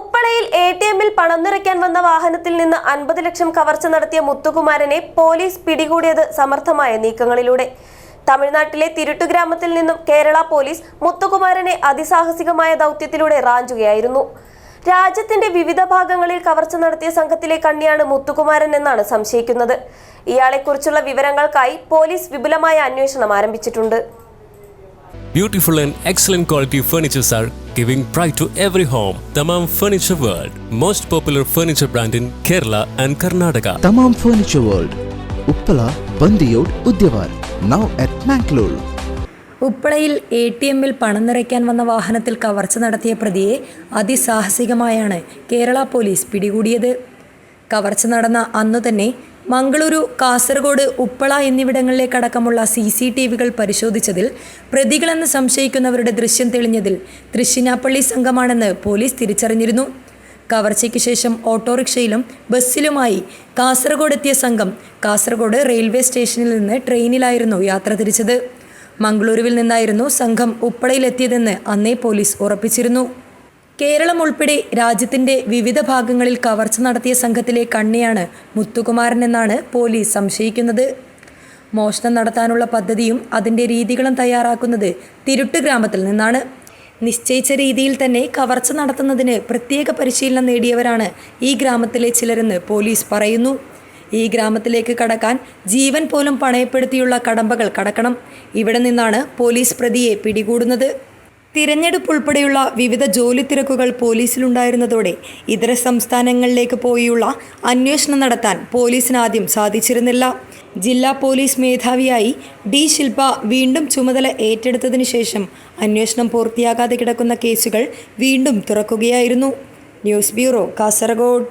ഉപ്പളയിൽ A T എമ്മിൽ പണം നിറയ്ക്കാൻ വന്ന വാഹനത്തിൽ നിന്ന് അൻപത് ലക്ഷം കവർച്ച നടത്തിയ മുത്തുകുമാരനെ പോലീസ് പിടികൂടിയത് സമർത്ഥമായ നീക്കങ്ങളിലൂടെ. തമിഴ്നാട്ടിലെ തിരുട്ടു ഗ്രാമത്തിൽ നിന്നും കേരള പോലീസ് മുത്തുകുമാരനെ അതിസാഹസികമായ ദൗത്യത്തിലൂടെ റാഞ്ചുകയായിരുന്നു. രാജ്യത്തിന്റെ വിവിധ ഭാഗങ്ങളിൽ കവർച്ച നടത്തിയ സംഘത്തിലെ കണ്ണിയാണ് മുത്തുകുമാരൻ എന്നാണ് സംശയിക്കുന്നത്. ഇയാളെക്കുറിച്ചുള്ള വിവരങ്ങൾക്കായി പോലീസ് വിപുലമായ അന്വേഷണം ആരംഭിച്ചിട്ടുണ്ട്. Beautiful and excellent quality furnitures are giving pride to every home. Tamam Furniture World, most popular furniture brand in Kerala and Karnataka. Thamam furniture world Uppala Bandiyod Udyavar now at Mangalore ഉപ്പളയിൽ A T എമ്മിൽ പണം നിറയ്ക്കാൻ വന്ന വാഹനത്തിൽ കവർച്ച നടത്തിയ പ്രതിയെ അതിസാഹസികമായാണ് Kerala police പിടികൂടിയത് കവർച്ച നടന്ന അന്നു തന്നെ മംഗളൂരു കാസർഗോഡ് ഉപ്പള എന്നിവിടങ്ങളിലേക്കടക്കമുള്ള സി സി ടി വികൾ പരിശോധിച്ചതിൽ പ്രതികളെന്ന് സംശയിക്കുന്നവരുടെ ദൃശ്യം തെളിഞ്ഞതിൽ തൃശ്ശിനാപ്പള്ളി സംഘമാണെന്ന് പോലീസ് തിരിച്ചറിഞ്ഞിരുന്നു. കവർച്ചയ്ക്ക് ശേഷം ഓട്ടോറിക്ഷയിലും ബസ്സിലുമായി കാസർഗോഡ് എത്തിയ സംഘം കാസർഗോഡ് റെയിൽവേ സ്റ്റേഷനിൽ നിന്ന് ട്രെയിനിലായിരുന്നു യാത്ര തിരിച്ചത്. മംഗളൂരുവിൽ നിന്നായിരുന്നു സംഘം ഉപ്പളയിലെത്തിയതെന്ന് അന്നേ പോലീസ് ഉറപ്പിച്ചിരുന്നു. കേരളം ഉൾപ്പെടെ രാജ്യത്തിന്റെ വിവിധ ഭാഗങ്ങളിൽ കവർച്ച നടത്തിയ സംഘത്തിലെ കണ്ണിയാണ് മുത്തുകുമാരൻ എന്നാണ് പോലീസ് സംശയിക്കുന്നത്. മോഷണം നടത്താനുള്ള പദ്ധതിയും അതിന്റെ രീതികളും തയ്യാറാക്കുന്നത് തിരുട്ട് ഗ്രാമത്തിൽ നിന്നാണ്. നിശ്ചയിച്ച രീതിയിൽ തന്നെ കവർച്ച നടത്തുന്നതിന് പ്രത്യേക പരിശീലനം നേടിയവരാണ് ഈ ഗ്രാമത്തിലെ ചിലരെന്ന് പോലീസ് പറയുന്നു. ഈ ഗ്രാമത്തിലേക്ക് കടക്കാൻ ജീവൻ പോലും പണയപ്പെടുത്തിയുള്ള കടമ്പകൾ കടക്കണം. ഇവിടെ നിന്നാണ് പോലീസ് പ്രതിയെ പിടികൂടുന്നത്. തിരഞ്ഞെടുപ്പ് ഉൾപ്പെടെയുള്ള വിവിധ ജോലി തിരക്കുകൾ പോലീസിലുണ്ടായിരുന്നതോടെ ഇതര സംസ്ഥാനങ്ങളിലേക്ക് പോയുള്ള അന്വേഷണം നടത്താൻ പോലീസിന് ആദ്യം സാധിച്ചിരുന്നില്ല. ജില്ലാ പോലീസ് മേധാവിയായി ഡി ശില്പ വീണ്ടും ചുമതല ഏറ്റെടുത്തതിനു ശേഷം അന്വേഷണം പൂർത്തിയാകാതെ കിടക്കുന്ന കേസുകൾ വീണ്ടും തുറക്കുകയായിരുന്നു. News bureau Kasaragod.